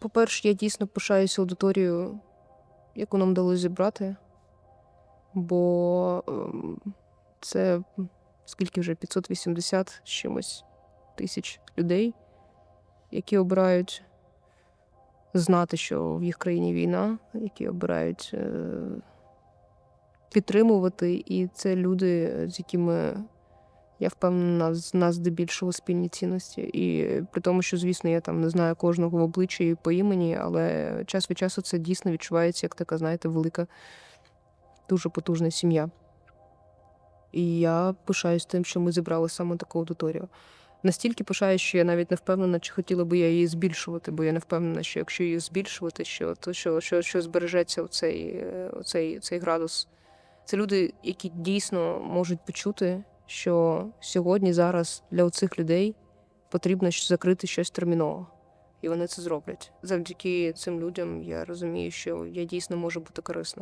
По-перше, я дійсно пишаюся аудиторією, яку нам вдалося зібрати, бо ем, це скільки вже 580 з чимось тисяч людей, які обирають знати, що в їх країні війна, які обирають е, підтримувати. І це люди, з якими я впевнена, з нас здебільшого спільні цінності. І при тому, що, звісно, я там не знаю кожного в обличчя і по імені, але час від часу це дійсно відчувається як така, знаєте, велика, дуже потужна сім'я. І я пишаюсь тим, що ми зібрали саме таку аудиторію. Настільки пишаюсь, що я навіть не впевнена, чи хотіла би я її збільшувати, бо я не впевнена, що якщо її збільшувати, що то що, що, що збережеться оцей, оцей, цей градус. Це люди, які дійсно можуть почути, що сьогодні, зараз для оцих людей потрібно закрити щось терміново. І вони це зроблять. Завдяки цим людям я розумію, що я дійсно можу бути корисна.